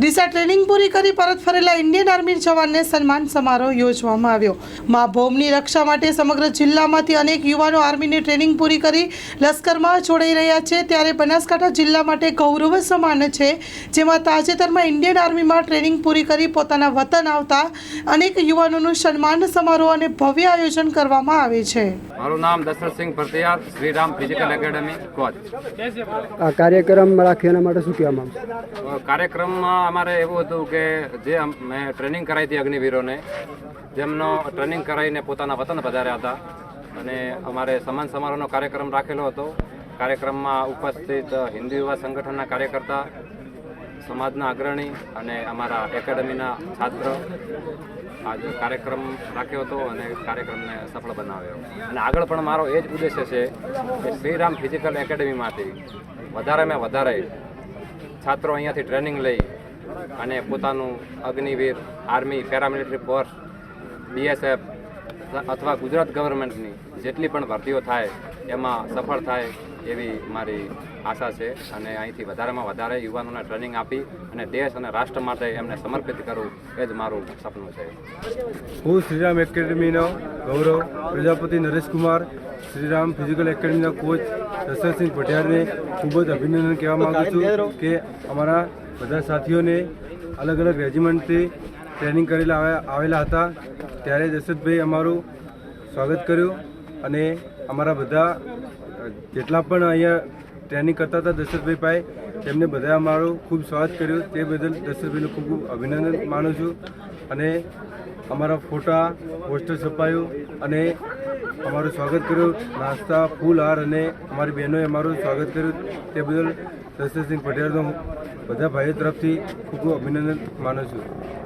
Deesa training પૂરી કરી પરત ફરેલા ઇન્ડિયન આર્મી જવાનને સન્માન સમારોહ યોજવામાં આવ્યો. મા ભૌમની રક્ષા માટે સમગ્ર જિલ્લામાંથી અનેક યુવાનો આર્મીની ટ્રેનિંગ પૂરી કરી લશ્કરમાં જોડાઈ રહ્યા છે. ત્યારે બનાસકાંઠા જિલ્લા માટે ગૌરવ સમાન છે. જેમાં તાજેતરમાં ઇન્ડિયન આર્મીમાં ટ્રેનિંગ પૂરી કરી પોતાના વતન આવતા અનેક યુવાનોનું સન્માન સમારોહ અને ભવ્ય આયોજન કરવામાં આવે છે. મારું નામ Dashrathsinh Bharatiyar Shriram physical academy coach. આ કાર્યક્રમ રાખ્યો એના માટે શું કહેવા કાર્યક્રમમાં અમારે એવું હતું કે જે મેં ટ્રેનિંગ કરાવી હતી અગ્નિવીરોને, જેમનો ટ્રેનિંગ કરાવીને પોતાના વતન પધાર્યા હતા. અને અમારે સમાન સમારોહનો કાર્યક્રમ રાખેલો હતો. કાર્યક્રમમાં ઉપસ્થિત હિન્દુ યુવા સંગઠનના કાર્યકર્તા, સમાજના અગ્રણી અને અમારા એકેડમીના છાત્ર. આજે કાર્યક્રમ રાખ્યો હતો અને કાર્યક્રમને સફળ બનાવ્યો. અને આગળ પણ મારો એ જ ઉદ્દેશ્ય છે કે શ્રીરામ ફિઝિકલ એકેડમીમાંથી વધારેમાં વધારે છાત્રો અહીંયાથી ટ્રેનિંગ લઈ અને પોતાનું Agniveer army paramilitary force BSF અથવા ગુજરાત ગવર્મેન્ટની જેટલી પણ ભરતીઓ થાય એમાં સફળ થાય એવી મારી આશા છે. અને અહીંથી વધારેમાં વધારે યુવાનોને ટ્રેનિંગ આપી અને દેશ અને રાષ્ટ્ર માટે એમને સમર્પિત કરવું એ જ મારું સપનું છે. હું શ્રીરામ એકેડમીનો ગૌરવ પ્રજાપતિ નરેશકુમાર શ્રીરામ ફિઝિકલ એકેડમીના કોચ દશરથસિંહ પટિયારને ખૂબ જ અભિનંદન કહેવા માગું છું કે અમારા બધા સાથીઓને અલગ અલગ રેજિમેન્ટથી ટ્રેનિંગ કરેલા આવેલા હતા. ત્યારે જસદભાઈ અમારું સ્વાગત કર્યું અને અમારા બધા જેટલા પણ અહીંયા ટ્રેનિંગ કરતા હતા દશરથભાઈ પાસે તેમને બધા અમારું ખૂબ સ્વાગત કર્યું. તે બદલ દશરથભાઈનું ખૂબ ખૂબ અભિનંદન માનું છું. અને અમારા ફોટા, પોસ્ટર છપાયું અને અમારું સ્વાગત કર્યું. નાસ્તા, ફૂલ, હાર અને અમારી બહેનોએ અમારું સ્વાગત કર્યું. તે બદલ દશરથસિંહ પટેલનો બધા ભાઈઓ તરફથી ખૂબ અભિનંદન માનું છું.